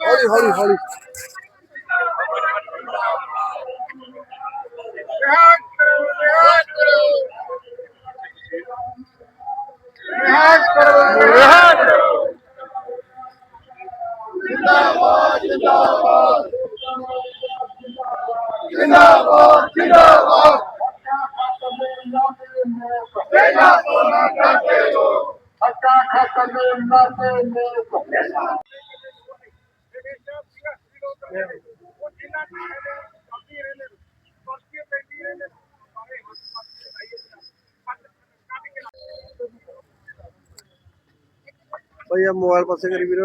ਹੌਲੀ ਹੌਲੀ ਹੌਲੀ। ਰਿਹਾਜ਼ ਕਰੋ ਰਿਹਾਜ਼ ਕਰੋ। ਜਿੰਦਾਬਾਦ ਜਿੰਦਾਬਾਦ। ਜਿੰਦਾਬਾਦ ਜਿੰਦਾਬਾਦ। ਪਹਿਲਾ ਕੋਨਾ ਕਰਦੇ ਹੋ ਹੱਕਾ ਖਤਮ ਕਰਦੇ ਨੇ ਭਾਈ ਆ ਮੋਬਾਈਲ ਪਾਸੇ ਕਰੀ ਵੀਰ।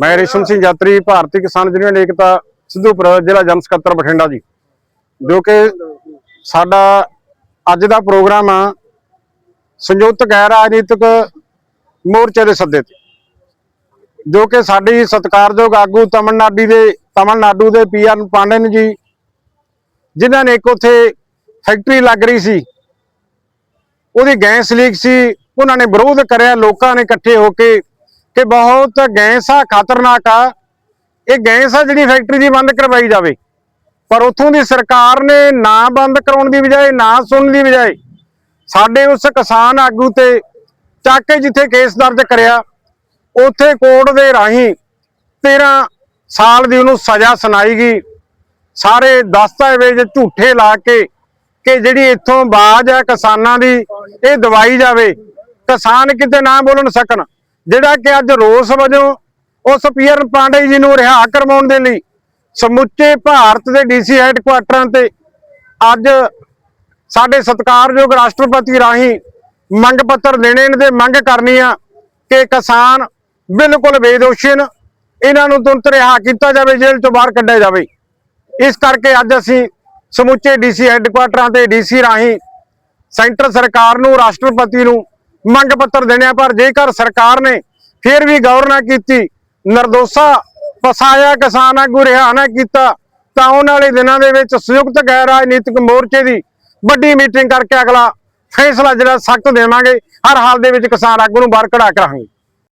ਮੈਂ ਰੇਸ਼ਮ ਸਿੰਘ ਯਾਤਰੀ, ਭਾਰਤੀ ਕਿਸਾਨ ਯੂਨੀਅਨ ਏਕਤਾ, ਸਿੱਧੂਪੁਰ, ਜ਼ਿਲ੍ਹਾ ਜਨ ਸਕੱਤਰ ਬਠਿੰਡਾ ਜੀ। ਜੋ ਕਿ ਸਾਡਾ ਅੱਜ ਦਾ ਪ੍ਰੋਗਰਾਮ ਆ, ਸੰਯੁਕਤ ਗੈਰ ਰਾਜਨੀਤਿਕ ਮੋਰਚੇ ਦੇ ਸੱਦੇ ਤੇ। ਜੋ ਕਿ ਸਾਡੀ ਸਤਿਕਾਰਯੋਗ ਆਗੂ ਤਮਿਲਨਾਡੂ ਦੇ ਤਮਿਲਨਾਡੂ ਦੇ ਪੀਆਰ ਪਾਂਡੇਨ ਜੀ ਜਿਨ੍ਹਾਂ ਨੇ ਇੱਕ ਉੱਥੇ ਫੈਕਟਰੀ ਲੱਗ ਰਹੀ ਸੀ। ਉਹਦੀ ਗੈਸ ਲੀਕ ਸੀ। ਉਹਨਾਂ ਨੇ ਵਿਰੋਧ ਕਰਿਆ। ਲੋਕਾਂ ਨੇ ਇਕੱਠੇ ਹੋ ਕੇ ਕਿ ਬਹੁਤ ਗੈਸ ਆ, ਖਤਰਨਾਕ ਆ। ਇਹ ਗੈਸ ਆ ਜਿਹੜੀ ਫੈਕਟਰੀ ਦੀ ਬੰਦ ਕਰਵਾਈ ਜਾਵੇ। ਪਰ ਉੱਥੋਂ ਦੀ ਸਰਕਾਰ ਨੇ ਨਾ ਬੰਦ ਕਰਾਉਣ ਦੀ ਬਜਾਏ, ਨਾ ਸੁਣਨ ਦੀ ਬਜਾਏ ਸਾਡੇ ਉਸ ਕਿਸਾਨ ਆਗੂ ਤੇ ਚੱਕ ਕੇ ਜਿੱਥੇ ਕੇਸ ਦਰਜ ਕਰਿਆ, ਉੱਥੇ ਕੋਰਟ ਦੇ ਰਾਹੀਂ 13 ਸਾਲ ਦੀ ਉਹਨੂੰ ਸਜ਼ਾ ਸੁਣਾਈ ਗਈ। ਸਾਰੇ ਦਸਤਾਵੇਜ਼ ਝੂਠੇ ਲਾ ਕੇ ਕਿ ਜਿਹੜੀ ਇੱਥੋਂ ਬਾਜ ਹੈ ਕਿਸਾਨਾਂ ਦੀ, ਇਹ ਦਵਾਈ ਜਾਵੇ। ਕਿਸਾਨ ਕਿਤੇ ਨਾ ਬੋਲਣ ਸਕਣ। ਜਿਹੜਾ ਕਿ ਅੱਜ ਰੋਸ ਵਜੋਂ ਉਸ ਪੀਅਰ ਪਾਂਡੇ ਜੀ ਨੂੰ ਰਿਹਾ ਕਰਵਾਉਣ ਦੇ ਲਈ, ਸਮੁੱਚੇ ਭਾਰਤ ਦੇ ਡੀਸੀ ਹੈੱਡਕੁਆਟਰਾਂ ਤੇ ਅੱਜ ਸਾਡੇ ਸਤਿਕਾਰਯੋਗ ਰਾਸ਼ਟਰਪਤੀ ਰਾਹੀਂ ਮੰਗ ਪੱਤਰ ਦੇਣੇ ਨੇ ਤੇ ਮੰਗ ਕਰਨੀ ਆ ਕਿ ਕਿਸਾਨ ਬਿਲਕੁਲ ਬੇਦੋਸ਼ੀ ਨੇ। ਇਹਨਾਂ ਨੂੰ ਤੁਰੰਤ ਰਿਹਾ ਕੀਤਾ ਜਾਵੇ, ਜੇਲ੍ਹ ਤੋਂ ਬਾਹਰ ਕੱਢਿਆ ਜਾਵੇ। ਇਸ ਕਰਕੇ ਅੱਜ ਅਸੀਂ ਸਮੁੱਚੇ ਡੀਸੀ ਹੈੱਡਕੁਆਟਰਾਂ ਤੇ ਡੀਸੀ ਰਾਹੀਂ ਸੈਂਟਰ ਸਰਕਾਰ ਨੂੰ, ਰਾਸ਼ਟਰਪਤੀ ਨੂੰ ਮੰਗ ਪੱਤਰ ਦੇਣੇ ਆ। ਪਰ ਜੇਕਰ ਸਰਕਾਰ ਨੇ ਫਿਰ ਵੀ ਗੌਰ ਨਾ ਕੀਤੀ, ਨਿਰਦੋਸ਼ਾ ਫਸਾਇਆ, ਕਿਸਾਨ ਆਗੂ ਰਿਹਾ ਨਾ ਕੀਤਾ, ਤਾਂ ਆਉਣ ਵਾਲੇ ਦਿਨਾਂ ਦੇ ਵਿੱਚ ਸੰਯੁਕਤ ਗੈਰ ਰਾਜਨੀਤਿਕ ਮੋਰਚੇ ਦੀ ਵੱਡੀ ਮੀਟਿੰਗ ਕਰਕੇ ਅਗਲਾ ਫੈਸਲਾ ਜਿਹੜਾ ਸਖਤ ਦੇਵਾਂਗੇ। ਹਰ ਹਾਲ ਦੇ ਵਿੱਚ ਕਿਸਾਨ ਆਗੂ ਨੂੰ ਬਾਹਰ ਕਢਾ ਕਰਾਂਗੇ।